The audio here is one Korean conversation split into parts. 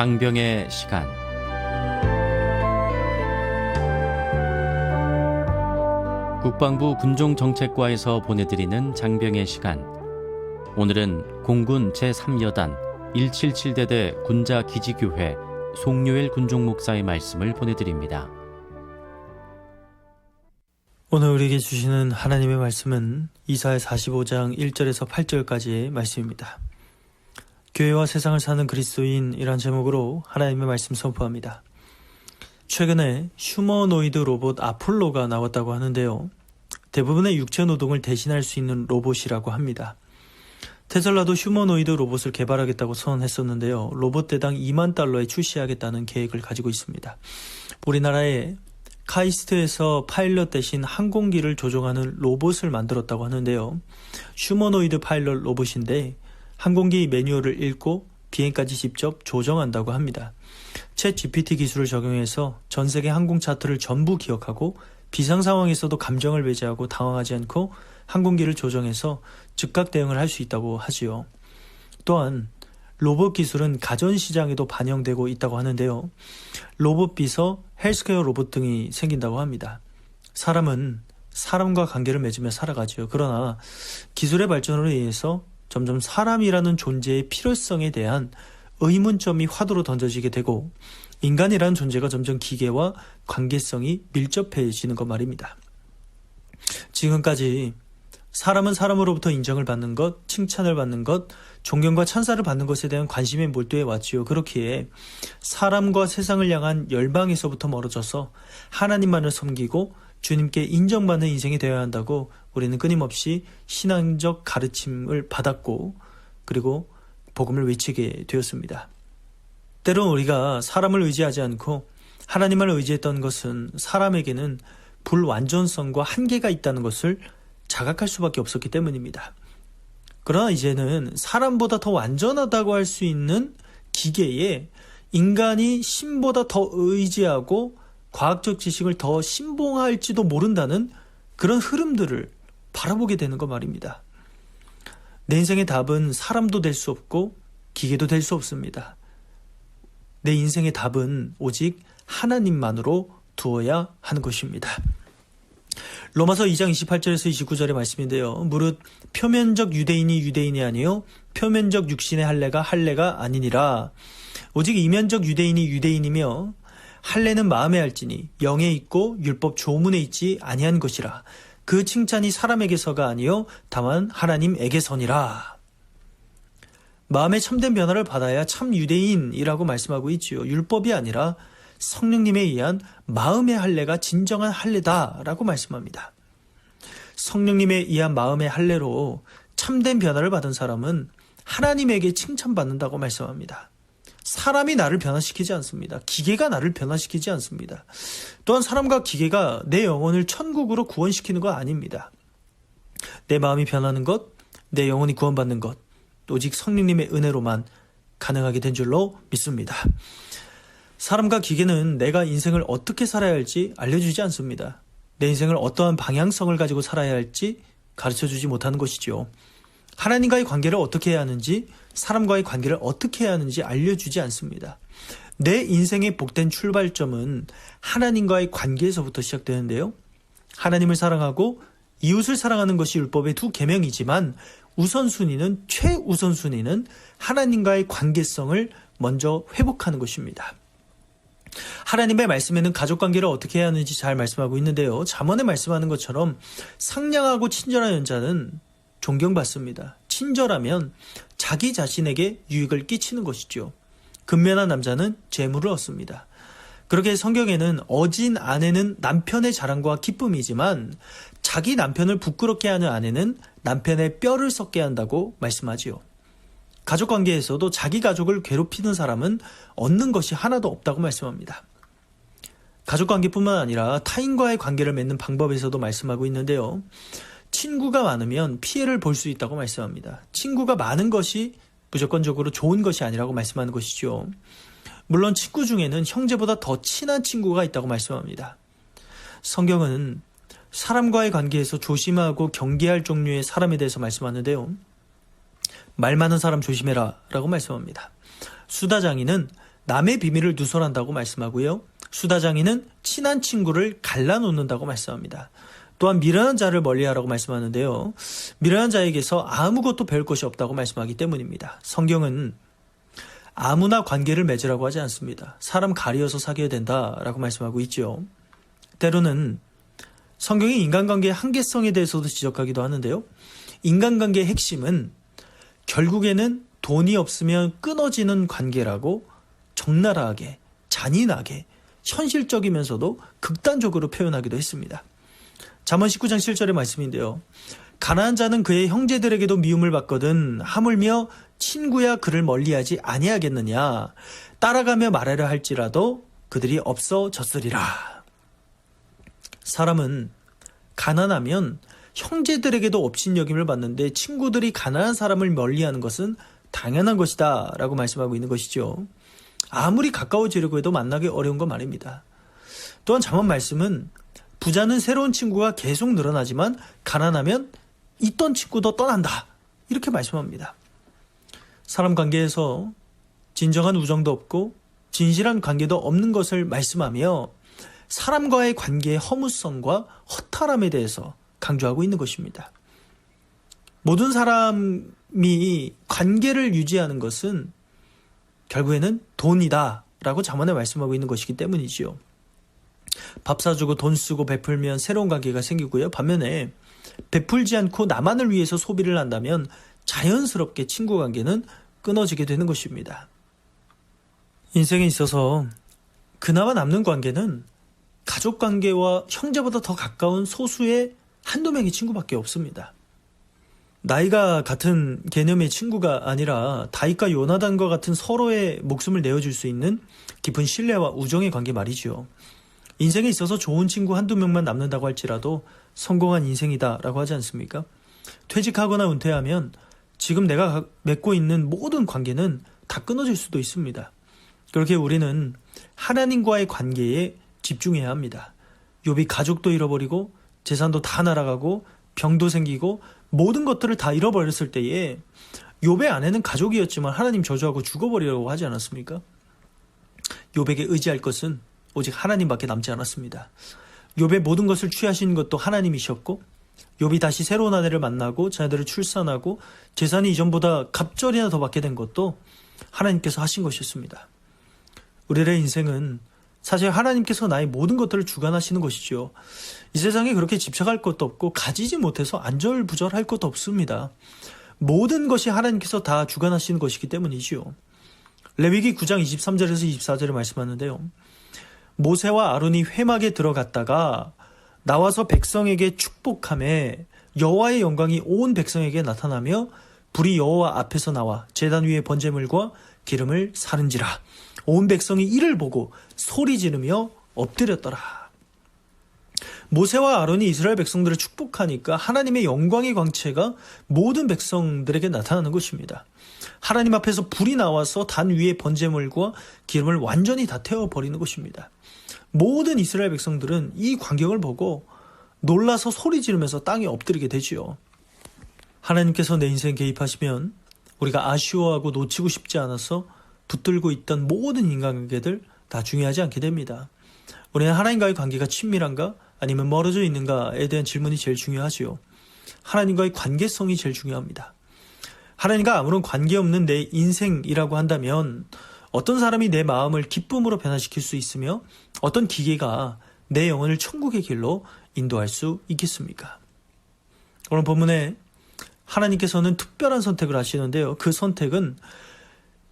장병의 시간 국방부 군종정책과에서 보내드리는 장병의 시간 오늘은 공군 제3여단 177대대 군자 기지교회 송요엘 군종 목사의 말씀을 보내드립니다. 오늘 우리에게 주시는 하나님의 말씀은 이사야 45장 1절에서 8절까지의 말씀입니다. 교회와 세상을 사는 그리스도인이란 제목으로 하나님의 말씀 선포합니다. 최근에 휴머노이드 로봇 아폴로가 나왔다고 하는데요. 대부분의 육체 노동을 대신할 수 있는 로봇이라고 합니다. 테슬라도 휴머노이드 로봇을 개발하겠다고 선언했었는데요. 로봇 대당 2만 달러에 출시하겠다는 계획을 가지고 있습니다. 우리나라에 카이스트에서 파일럿 대신 항공기를 조종하는 로봇을 만들었다고 하는데요. 휴머노이드 파일럿 로봇인데 항공기 매뉴얼을 읽고 비행까지 직접 조정한다고 합니다. 챗 GPT 기술을 적용해서 전 세계 항공 차트를 전부 기억하고 비상 상황에서도 감정을 배제하고 당황하지 않고 항공기를 조정해서 즉각 대응을 할 수 있다고 하지요. 또한 로봇 기술은 가전 시장에도 반영되고 있다고 하는데요. 로봇 비서, 헬스케어 로봇 등이 생긴다고 합니다. 사람은 사람과 관계를 맺으며 살아가지요. 그러나 기술의 발전으로 인해서 점점 사람이라는 존재의 필요성에 대한 의문점이 화두로 던져지게 되고 인간이라는 존재가 점점 기계와 관계성이 밀접해지는 것 말입니다. 지금까지 사람은 사람으로부터 인정을 받는 것, 칭찬을 받는 것, 존경과 찬사를 받는 것에 대한 관심에 몰두해 왔지요. 그렇기에 사람과 세상을 향한 열방에서부터 멀어져서 하나님만을 섬기고 주님께 인정받는 인생이 되어야 한다고 우리는 끊임없이 신앙적 가르침을 받았고 그리고 복음을 외치게 되었습니다. 때론 우리가 사람을 의지하지 않고 하나님을 의지했던 것은 사람에게는 불완전성과 한계가 있다는 것을 자각할 수밖에 없었기 때문입니다. 그러나 이제는 사람보다 더 완전하다고 할 수 있는 기계에 인간이 신보다 더 의지하고 과학적 지식을 더 신봉할지도 모른다는 그런 흐름들을 바라보게 되는 것 말입니다. 내 인생의 답은 사람도 될 수 없고 기계도 될 수 없습니다. 내 인생의 답은 오직 하나님만으로 두어야 하는 것입니다. 로마서 2장 28절에서 29절의 말씀인데요. 무릇 표면적 유대인이 유대인이 아니요 표면적 육신의 할례가 할례가 아니니라. 오직 이면적 유대인이 유대인이며 할례는 마음에 할지니 영에 있고 율법 조문에 있지 아니한 것이라. 그 칭찬이 사람에게서가 아니요 다만 하나님에게서니라. 마음의 참된 변화를 받아야 참 유대인이라고 말씀하고 있지요. 율법이 아니라 성령님에 의한 마음의 할례가 진정한 할례다라고 말씀합니다. 성령님에 의한 마음의 할례로 참된 변화를 받은 사람은 하나님에게 칭찬받는다고 말씀합니다. 사람이 나를 변화시키지 않습니다. 기계가 나를 변화시키지 않습니다. 또한 사람과 기계가 내 영혼을 천국으로 구원시키는 거 아닙니다. 내 마음이 변하는 것, 내 영혼이 구원받는 것, 오직 성령님의 은혜로만 가능하게 된 줄로 믿습니다. 사람과 기계는 내가 인생을 어떻게 살아야 할지 알려주지 않습니다. 내 인생을 어떠한 방향성을 가지고 살아야 할지 가르쳐 주지 못하는 것이죠. 하나님과의 관계를 어떻게 해야 하는지, 사람과의 관계를 어떻게 해야 하는지 알려주지 않습니다. 내 인생의 복된 출발점은 하나님과의 관계에서부터 시작되는데요. 하나님을 사랑하고 이웃을 사랑하는 것이 율법의 두 계명이지만 우선순위는 최우선순위는 하나님과의 관계성을 먼저 회복하는 것입니다. 하나님의 말씀에는 가족 관계를 어떻게 해야 하는지 잘 말씀하고 있는데요. 잠언에 말씀하는 것처럼 상냥하고 친절한 연자는 존경받습니다. 친절하면 자기 자신에게 유익을 끼치는 것이죠. 근면한 남자는 재물을 얻습니다. 그렇게 성경에는 어진 아내는 남편의 자랑과 기쁨이지만 자기 남편을 부끄럽게 하는 아내는 남편의 뼈를 썩게 한다고 말씀하지요. 가족 관계에서도 자기 가족을 괴롭히는 사람은 얻는 것이 하나도 없다고 말씀합니다. 가족 관계뿐만 아니라 타인과의 관계를 맺는 방법에서도 말씀하고 있는데요. 친구가 많으면 피해를 볼 수 있다고 말씀합니다. 친구가 많은 것이 무조건적으로 좋은 것이 아니라고 말씀하는 것이죠. 물론 친구 중에는 형제보다 더 친한 친구가 있다고 말씀합니다. 성경은 사람과의 관계에서 조심하고 경계할 종류의 사람에 대해서 말씀하는데요. 말 많은 사람 조심해라 라고 말씀합니다. 수다장이는 남의 비밀을 누설한다고 말씀하고요. 수다장이는 친한 친구를 갈라놓는다고 말씀합니다. 또한 미련한 자를 멀리하라고 말씀하는데요. 미련한 자에게서 아무것도 배울 것이 없다고 말씀하기 때문입니다. 성경은 아무나 관계를 맺으라고 하지 않습니다. 사람 가리어서 사귀어야 된다라고 말씀하고 있죠. 때로는 성경이 인간관계의 한계성에 대해서도 지적하기도 하는데요. 인간관계의 핵심은 결국에는 돈이 없으면 끊어지는 관계라고 적나라하게, 잔인하게, 현실적이면서도 극단적으로 표현하기도 했습니다. 잠언 19장 7절의 말씀인데요. 가난한 자는 그의 형제들에게도 미움을 받거든 하물며 친구야 그를 멀리하지 아니하겠느냐 따라가며 말하려 할지라도 그들이 없어졌으리라. 사람은 가난하면 형제들에게도 업신여김을 받는데 친구들이 가난한 사람을 멀리하는 것은 당연한 것이다 라고 말씀하고 있는 것이죠. 아무리 가까워지려고 해도 만나기 어려운 건 말입니다. 또한 잠언 말씀은 부자는 새로운 친구가 계속 늘어나지만 가난하면 있던 친구도 떠난다. 이렇게 말씀합니다. 사람 관계에서 진정한 우정도 없고 진실한 관계도 없는 것을 말씀하며 사람과의 관계의 허무성과 허탈함에 대해서 강조하고 있는 것입니다. 모든 사람이 관계를 유지하는 것은 결국에는 돈이다 라고 자문에 말씀하고 있는 것이기 때문이지요. 밥 사주고 돈 쓰고 베풀면 새로운 관계가 생기고요. 반면에 베풀지 않고 나만을 위해서 소비를 한다면 자연스럽게 친구 관계는 끊어지게 되는 것입니다. 인생에 있어서 그나마 남는 관계는 가족 관계와 형제보다 더 가까운 소수의 한두 명의 친구밖에 없습니다. 나이가 같은 개념의 친구가 아니라 다윗과 요나단과 같은 서로의 목숨을 내어줄 수 있는 깊은 신뢰와 우정의 관계 말이죠. 인생에 있어서 좋은 친구 한두 명만 남는다고 할지라도 성공한 인생이다 라고 하지 않습니까? 퇴직하거나 은퇴하면 지금 내가 맺고 있는 모든 관계는 다 끊어질 수도 있습니다. 그렇게 우리는 하나님과의 관계에 집중해야 합니다. 욥이 가족도 잃어버리고 재산도 다 날아가고 병도 생기고 모든 것들을 다 잃어버렸을 때에 욥의 아내는 가족이었지만 하나님 저주하고 죽어버리라고 하지 않았습니까? 욥에게 의지할 것은 오직 하나님밖에 남지 않았습니다. 욥의 모든 것을 취하신 것도 하나님이셨고 욥이 다시 새로운 아내를 만나고 자녀들을 출산하고 재산이 이전보다 갑절이나 더 받게 된 것도 하나님께서 하신 것이었습니다. 우리의 인생은 사실 하나님께서 나의 모든 것들을 주관하시는 것이지요. 이 세상에 그렇게 집착할 것도 없고 가지지 못해서 안절부절할 것도 없습니다. 모든 것이 하나님께서 다 주관하시는 것이기 때문이지요. 레위기 9장 23절에서 24절에 말씀하는데요. 모세와 아론이 회막에 들어갔다가 나와서 백성에게 축복함에 여호와의 영광이 온 백성에게 나타나며 불이 여호와 앞에서 나와 제단 위에 번제물과 기름을 사른지라 온 백성이 이를 보고 소리 지르며 엎드렸더라. 모세와 아론이 이스라엘 백성들을 축복하니까 하나님의 영광의 광채가 모든 백성들에게 나타나는 것입니다. 하나님 앞에서 불이 나와서 단 위에 번제물과 기름을 완전히 다 태워 버리는 것입니다. 모든 이스라엘 백성들은 이 광경을 보고 놀라서 소리 지르면서 땅에 엎드리게 되지요. 하나님께서 내 인생 개입하시면 우리가 아쉬워하고 놓치고 싶지 않아서 붙들고 있던 모든 인간관계들 다 중요하지 않게 됩니다. 우리는 하나님과의 관계가 친밀한가 아니면 멀어져 있는가에 대한 질문이 제일 중요하지요. 하나님과의 관계성이 제일 중요합니다. 하나님과 아무런 관계 없는 내 인생이라고 한다면 어떤 사람이 내 마음을 기쁨으로 변화시킬 수 있으며 어떤 기계가 내 영혼을 천국의 길로 인도할 수 있겠습니까? 오늘 본문에 하나님께서는 특별한 선택을 하시는데요. 그 선택은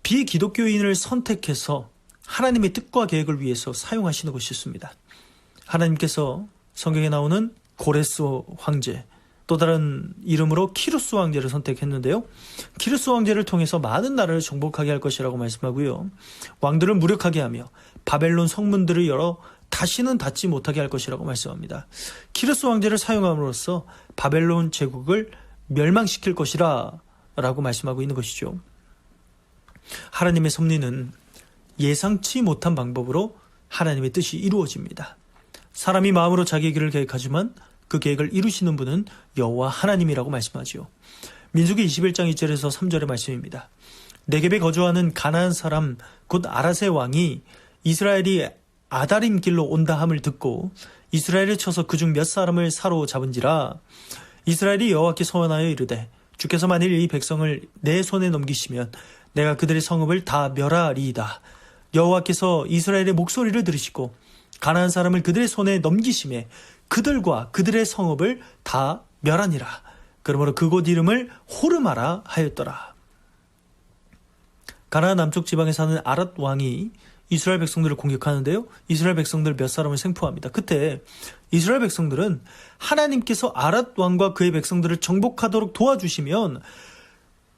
비기독교인을 선택해서 하나님의 뜻과 계획을 위해서 사용하시는 것이었습니다. 하나님께서 성경에 나오는 고레스 황제, 또 다른 이름으로 키루스 황제를 선택했는데요. 키루스 황제를 통해서 많은 나라를 정복하게 할 것이라고 말씀하고요. 왕들을 무력하게 하며 바벨론 성문들을 열어 다시는 닫지 못하게 할 것이라고 말씀합니다. 키루스 황제를 사용함으로써 바벨론 제국을 멸망시킬 것이라 라고 말씀하고 있는 것이죠. 하나님의 섭리는 예상치 못한 방법으로 하나님의 뜻이 이루어집니다. 사람이 마음으로 자기 길을 계획하지만 그 계획을 이루시는 분은 여호와 하나님이라고 말씀하지요. 민수기 21장 2절에서 3절의 말씀입니다. 네겝에 거주하는 가나안 사람 곧 아라세 왕이 이스라엘이 아다림 길로 온다 함을 듣고 이스라엘을 쳐서 그중 몇 사람을 사로잡은지라 이스라엘이 여호와께 소원하여 이르되 주께서 만일 이 백성을 내 손에 넘기시면 내가 그들의 성읍을 다 멸하리이다. 여호와께서 이스라엘의 목소리를 들으시고 가나안 사람을 그들의 손에 넘기심에 그들과 그들의 성읍을 다 멸하니라. 그러므로 그곳 이름을 호르마라 하였더라. 가나안 남쪽 지방에 사는 아랏 왕이 이스라엘 백성들을 공격하는데요. 이스라엘 백성들 몇 사람을 생포합니다. 그때 이스라엘 백성들은 하나님께서 아랏 왕과 그의 백성들을 정복하도록 도와주시면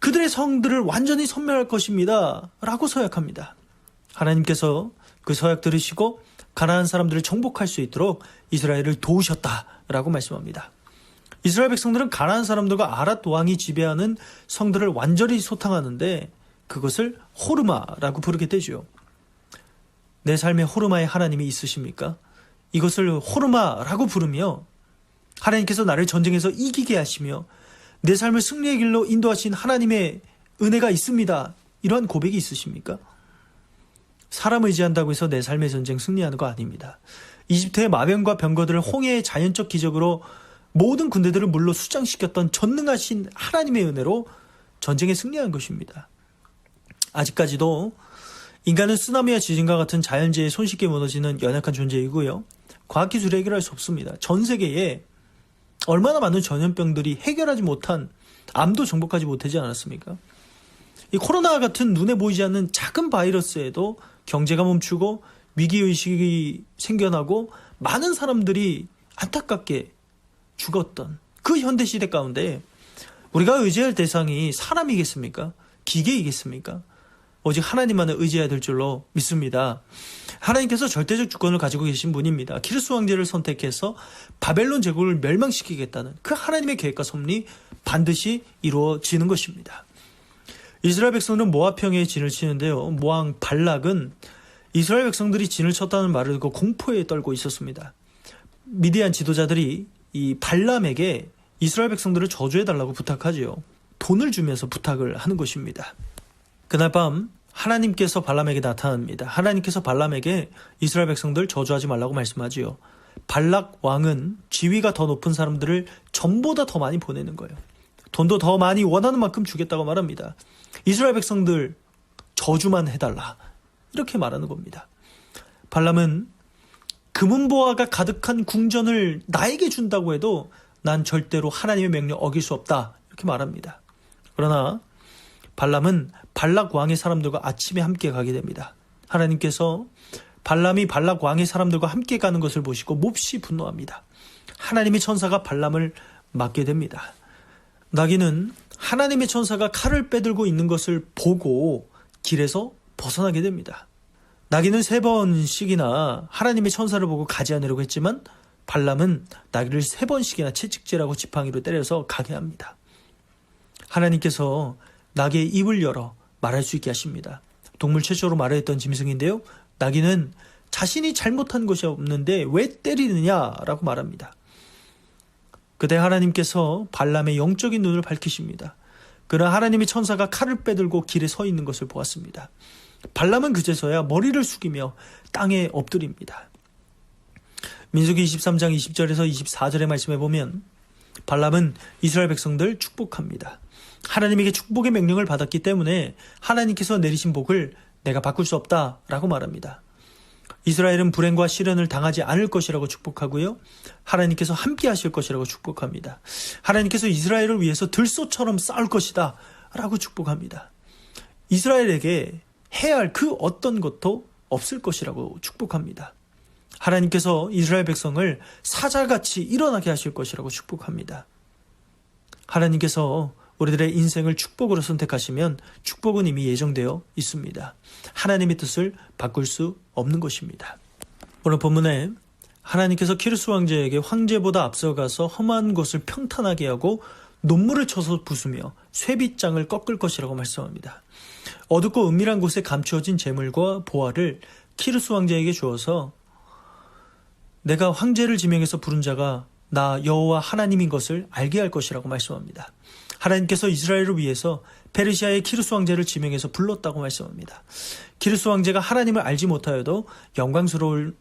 그들의 성들을 완전히 섬멸할 것입니다. 라고 서약합니다. 하나님께서 그 서약 들으시고 가나안 사람들을 정복할 수 있도록 이스라엘을 도우셨다라고 말씀합니다. 이스라엘 백성들은 가나안 사람들과 아랏 왕이 지배하는 성들을 완전히 소탕하는데 그것을 호르마라고 부르게 되죠. 내 삶에 호르마의 하나님이 있으십니까? 이것을 호르마라고 부르며 하나님께서 나를 전쟁에서 이기게 하시며 내 삶을 승리의 길로 인도하신 하나님의 은혜가 있습니다. 이러한 고백이 있으십니까? 사람 의지한다고 해서 내 삶의 전쟁 승리하는 거 아닙니다. 이집트의 마병과 병거들을 홍해의 자연적 기적으로 모든 군대들을 물로 수장시켰던 전능하신 하나님의 은혜로 전쟁에 승리한 것입니다. 아직까지도 인간은 쓰나미와 지진과 같은 자연재해에 손쉽게 무너지는 연약한 존재이고요. 과학기술이 해결할 수 없습니다. 전 세계에 얼마나 많은 전염병들이 해결하지 못한 암도 정복하지 못하지 않았습니까? 이 코로나 같은 눈에 보이지 않는 작은 바이러스에도 경제가 멈추고 위기의식이 생겨나고 많은 사람들이 안타깝게 죽었던 그 현대시대 가운데 우리가 의지할 대상이 사람이겠습니까? 기계이겠습니까? 오직 하나님만을 의지해야 될 줄로 믿습니다. 하나님께서 절대적 주권을 가지고 계신 분입니다. 키르스 왕제를 선택해서 바벨론 제국을 멸망시키겠다는 그 하나님의 계획과 섭리 반드시 이루어지는 것입니다. 이스라엘 백성들은 모압평에 진을 치는데요. 모왕 발락은 이스라엘 백성들이 진을 쳤다는 말을 듣고 공포에 떨고 있었습니다. 미디안 지도자들이 이 발람에게 이스라엘 백성들을 저주해달라고 부탁하지요. 돈을 주면서 부탁을 하는 것입니다. 그날 밤 하나님께서 발람에게 나타납니다. 하나님께서 발람에게 이스라엘 백성들 저주하지 말라고 말씀하지요. 발락 왕은 지위가 더 높은 사람들을 전보다 더 많이 보내는 거예요. 돈도 더 많이 원하는 만큼 주겠다고 말합니다. 이스라엘 백성들 저주만 해달라. 이렇게 말하는 겁니다. 발람은 금은보화가 가득한 궁전을 나에게 준다고 해도 난 절대로 하나님의 명령 어길 수 없다. 이렇게 말합니다. 그러나 발람은 발락 왕의 사람들과 아침에 함께 가게 됩니다. 하나님께서 발람이 발락 왕의 사람들과 함께 가는 것을 보시고 몹시 분노합니다. 하나님의 천사가 발람을 맞게 됩니다. 나귀는 하나님의 천사가 칼을 빼들고 있는 것을 보고 길에서 벗어나게 됩니다. 나귀는 세 번씩이나 하나님의 천사를 보고 가지 않으려고 했지만 발람은 나귀를 세 번씩이나 채찍질하고 지팡이로 때려서 가게 합니다. 하나님께서 나귀의 입을 열어 말할 수 있게 하십니다. 동물 최초로 말했던 짐승인데요. 나귀는 자신이 잘못한 것이 없는데 왜 때리느냐라고 말합니다. 그때 하나님께서 발람의 영적인 눈을 밝히십니다. 그러나 하나님의 천사가 칼을 빼들고 길에 서 있는 것을 보았습니다. 발람은 그제서야 머리를 숙이며 땅에 엎드립니다. 민수기 23장 20절에서 24절의 말씀에 보면 발람은 이스라엘 백성들 축복합니다. 하나님에게 축복의 명령을 받았기 때문에 하나님께서 내리신 복을 내가 바꿀 수 없다라고 말합니다. 이스라엘은 불행과 시련을 당하지 않을 것이라고 축복하고요. 하나님께서 함께 하실 것이라고 축복합니다. 하나님께서 이스라엘을 위해서 들소처럼 싸울 것이다 라고 축복합니다. 이스라엘에게 해야 할 그 어떤 것도 없을 것이라고 축복합니다. 하나님께서 이스라엘 백성을 사자같이 일어나게 하실 것이라고 축복합니다. 하나님께서 우리들의 인생을 축복으로 선택하시면 축복은 이미 예정되어 있습니다. 하나님의 뜻을 바꿀 수 없는 것입니다. 오늘 본문에 하나님께서 키르스 왕제에게 황제보다 앞서가서 험한 곳을 평탄하게 하고 논물을 쳐서 부수며 쇠빗장을 꺾을 것이라고 말씀합니다. 어둡고 은밀한 곳에 감추어진 재물과 보화를 키르스 왕제에게 주어서 내가 황제를 지명해서 부른 자가 나 여호와 하나님인 것을 알게 할 것이라고 말씀합니다. 하나님께서 이스라엘을 위해서 페르시아의 키루스 왕제를 지명해서 불렀다고 말씀합니다. 키루스 왕제가 하나님을 알지 못하여도 영광스러운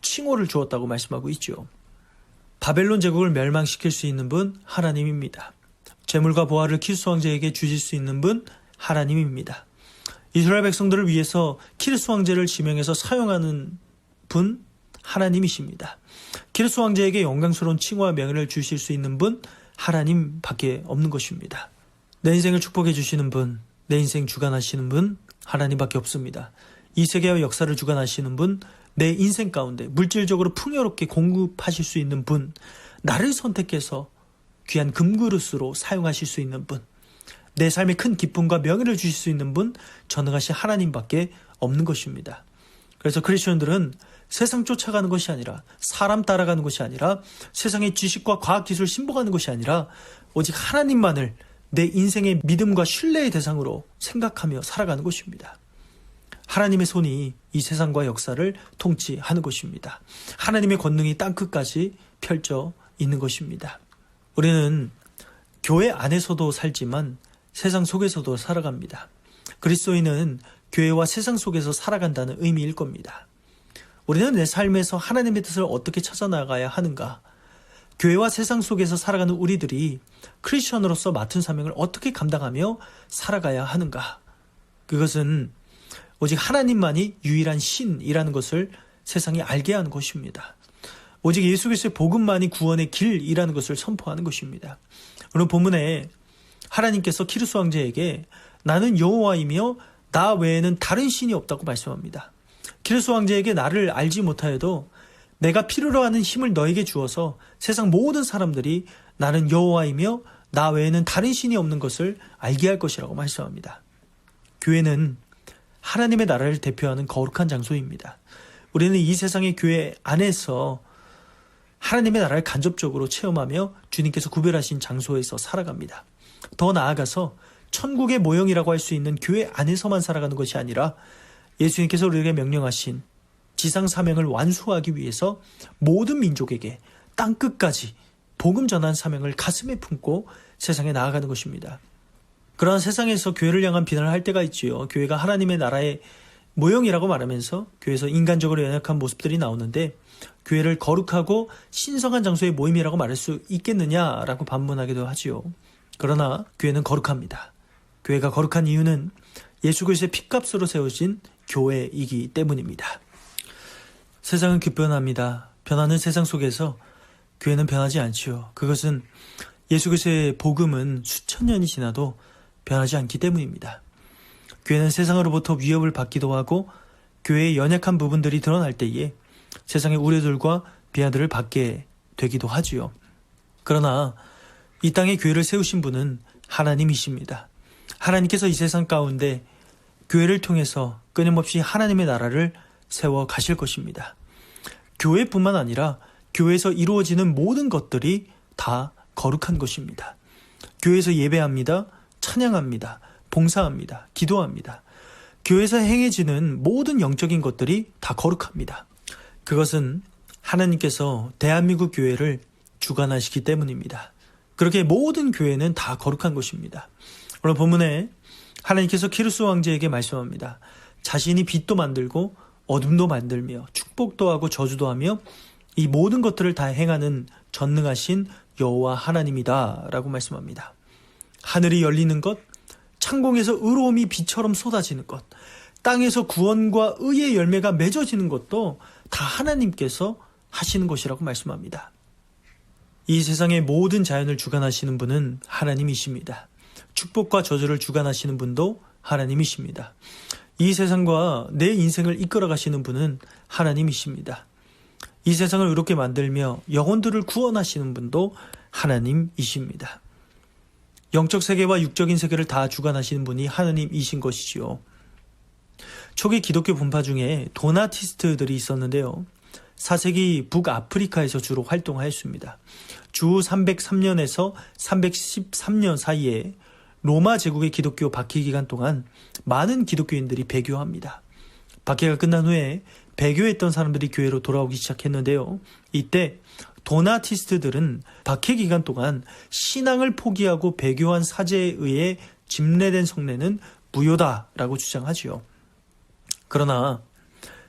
칭호를 주었다고 말씀하고 있죠. 바벨론 제국을 멸망시킬 수 있는 분 하나님입니다. 재물과 보화를 키루스 왕제에게 주실 수 있는 분 하나님입니다. 이스라엘 백성들을 위해서 키르스 왕제를 지명해서 사용하는 분 하나님이십니다. 키르스 왕제에게 영광스러운 칭호와 명예를 주실 수 있는 분 하나님 밖에 없는 것입니다. 내 인생을 축복해 주시는 분, 내 인생 주관하시는 분 하나님 밖에 없습니다. 이 세계와 역사를 주관하시는 분, 내 인생 가운데 물질적으로 풍요롭게 공급하실 수 있는 분, 나를 선택해서 귀한 금그릇으로 사용하실 수 있는 분, 내 삶에 큰 기쁨과 명예를 주실 수 있는 분, 전능하신 하나님밖에 없는 것입니다. 그래서 크리스천들은 세상 쫓아가는 것이 아니라 사람 따라가는 것이 아니라 세상의 지식과 과학 기술 신봉하는 것이 아니라 오직 하나님만을 내 인생의 믿음과 신뢰의 대상으로 생각하며 살아가는 것입니다. 하나님의 손이 이 세상과 역사를 통치하는 것입니다. 하나님의 권능이 땅끝까지 펼쳐 있는 것입니다. 우리는 교회 안에서도 살지만 세상 속에서도 살아갑니다. 그리스도인은 교회와 세상 속에서 살아간다는 의미일 겁니다. 우리는 내 삶에서 하나님의 뜻을 어떻게 찾아나가야 하는가? 교회와 세상 속에서 살아가는 우리들이 크리스천으로서 맡은 사명을 어떻게 감당하며 살아가야 하는가? 그것은 오직 하나님만이 유일한 신이라는 것을 세상에 알게 하는 것입니다. 오직 예수 그리스도의 복음만이 구원의 길이라는 것을 선포하는 것입니다. 오늘 본문에 하나님께서 키르스 왕제에게 나는 여호와이며 나 외에는 다른 신이 없다고 말씀합니다. 키르스 왕제에게 나를 알지 못하여도 내가 필요로 하는 힘을 너에게 주어서 세상 모든 사람들이 나는 여호와이며 나 외에는 다른 신이 없는 것을 알게 할 것이라고 말씀합니다. 교회는 하나님의 나라를 대표하는 거룩한 장소입니다. 우리는 이 세상의 교회 안에서 하나님의 나라를 간접적으로 체험하며 주님께서 구별하신 장소에서 살아갑니다. 더 나아가서 천국의 모형이라고 할 수 있는 교회 안에서만 살아가는 것이 아니라 예수님께서 우리에게 명령하신 지상 사명을 완수하기 위해서 모든 민족에게 땅 끝까지 복음 전한 사명을 가슴에 품고 세상에 나아가는 것입니다. 그러한 세상에서 교회를 향한 비난을 할 때가 있지요. 교회가 하나님의 나라의 모형이라고 말하면서 교회에서 인간적으로 연약한 모습들이 나오는데 교회를 거룩하고 신성한 장소의 모임이라고 말할 수 있겠느냐라고 반문하기도 하지요. 그러나 교회는 거룩합니다. 교회가 거룩한 이유는 예수 그리스도의 핏값으로 세워진 교회이기 때문입니다. 세상은 급변합니다. 변하는 세상 속에서 교회는 변하지 않지요. 그것은 예수 그리스도의 복음은 수천 년이 지나도 변하지 않기 때문입니다. 교회는 세상으로부터 위협을 받기도 하고 교회의 연약한 부분들이 드러날 때에 세상의 우려들과 비하들을 받게 되기도 하지요. 그러나 이 땅에 교회를 세우신 분은 하나님이십니다. 하나님께서 이 세상 가운데 교회를 통해서 끊임없이 하나님의 나라를 세워 가실 것입니다. 교회뿐만 아니라 교회에서 이루어지는 모든 것들이 다 거룩한 것입니다. 교회에서 예배합니다. 찬양합니다. 봉사합니다. 기도합니다. 교회에서 행해지는 모든 영적인 것들이 다 거룩합니다. 그것은 하나님께서 대한민국 교회를 주관하시기 때문입니다. 그렇게 모든 교회는 다 거룩한 것입니다. 오늘 본문에 하나님께서 키루스 왕제에게 말씀합니다. 자신이 빛도 만들고 어둠도 만들며 축복도 하고 저주도 하며 이 모든 것들을 다 행하는 전능하신 여호와 하나님이다라고 말씀합니다. 하늘이 열리는 것, 창공에서 의로움이 비처럼 쏟아지는 것, 땅에서 구원과 의의 열매가 맺어지는 것도 다 하나님께서 하시는 것이라고 말씀합니다. 이 세상의 모든 자연을 주관하시는 분은 하나님이십니다. 축복과 저주를 주관하시는 분도 하나님이십니다. 이 세상과 내 인생을 이끌어 가시는 분은 하나님이십니다. 이 세상을 의롭게 만들며 영혼들을 구원하시는 분도 하나님이십니다. 영적 세계와 육적인 세계를 다 주관하시는 분이 하나님이신 것이지요. 초기 기독교 분파 중에 도나티스트들이 있었는데요. 4세기 북아프리카에서 주로 활동하였습니다. 주 303년에서 313년 사이에 로마 제국의 기독교 박해 기간 동안 많은 기독교인들이 배교합니다. 박해가 끝난 후에 배교했던 사람들이 교회로 돌아오기 시작했는데요. 이때 도나티스트들은 박해 기간 동안 신앙을 포기하고 배교한 사제에 의해 집례된 성례는 무효다라고 주장하지요. 그러나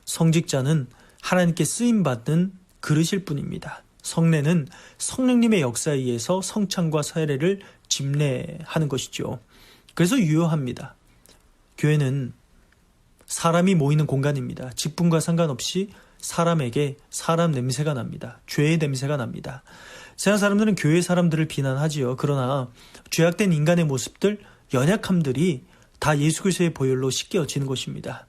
성직자는 하나님께 쓰임 받는 그릇일 뿐입니다. 성례는 성령님의 역사에 의해서 성찬과 사례를 집례하는 것이죠. 그래서 유효합니다. 교회는 사람이 모이는 공간입니다. 직분과 상관없이 사람에게 사람 냄새가 납니다. 죄의 냄새가 납니다. 세상 사람들은 교회 사람들을 비난하지요. 그러나 죄악된 인간의 모습들, 연약함들이 다 예수 그리스도의 보혈로 씻겨지는 것입니다.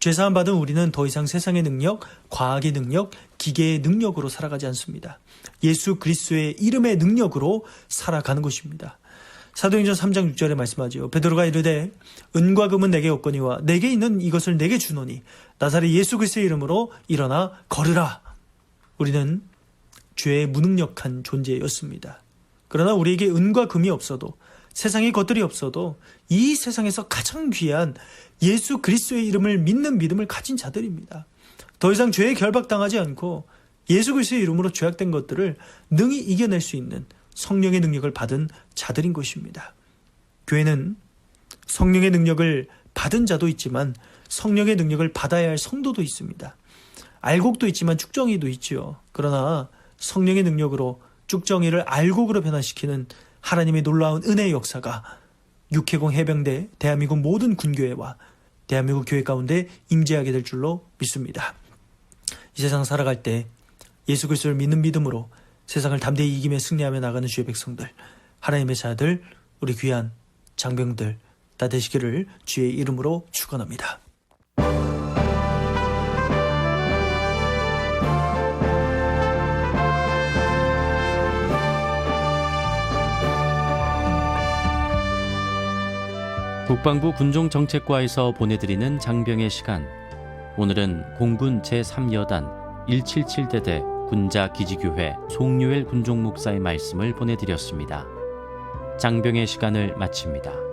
죄사함 받은 우리는 더 이상 세상의 능력, 과학의 능력, 기계의 능력으로 살아가지 않습니다. 예수 그리스도의 이름의 능력으로 살아가는 것입니다. 사도행전 3장 6절에 말씀하지요. 베드로가 이르되 은과 금은 내게 없거니와 내게 있는 이것을 내게 주노니 나사렛 예수 그리스도의 이름으로 일어나 걸으라. 우리는 죄의 무능력한 존재였습니다. 그러나 우리에게 은과 금이 없어도 세상의 것들이 없어도 이 세상에서 가장 귀한 예수 그리스도의 이름을 믿는 믿음을 가진 자들입니다. 더 이상 죄에 결박당하지 않고 예수 그리스도의 이름으로 죄악된 것들을 능히 이겨낼 수 있는 성령의 능력을 받은 자들인 것입니다. 교회는 성령의 능력을 받은 자도 있지만 성령의 능력을 받아야 할 성도도 있습니다. 알곡도 있지만 축정이도 있지요. 그러나 성령의 능력으로 쭉정이를 알곡으로 변화시키는 하나님의 놀라운 은혜의 역사가 육해공 해병대 대한민국 모든 군교회와 대한민국 교회 가운데 임재하게 될 줄로 믿습니다. 이 세상 살아갈 때 예수 그리스도를 믿는 믿음으로 세상을 담대히 이기며 승리하며 나가는 주의 백성들, 하나님의 자들, 우리 귀한 장병들 다 되시기를 주의 이름으로 축원합니다. 국방부 군종정책과에서 보내드리는 장병의 시간. 오늘은 공군 제3여단 177대대 군자 기지교회 송유엘 군종 목사의 말씀을 보내드렸습니다. 장병의 시간을 마칩니다.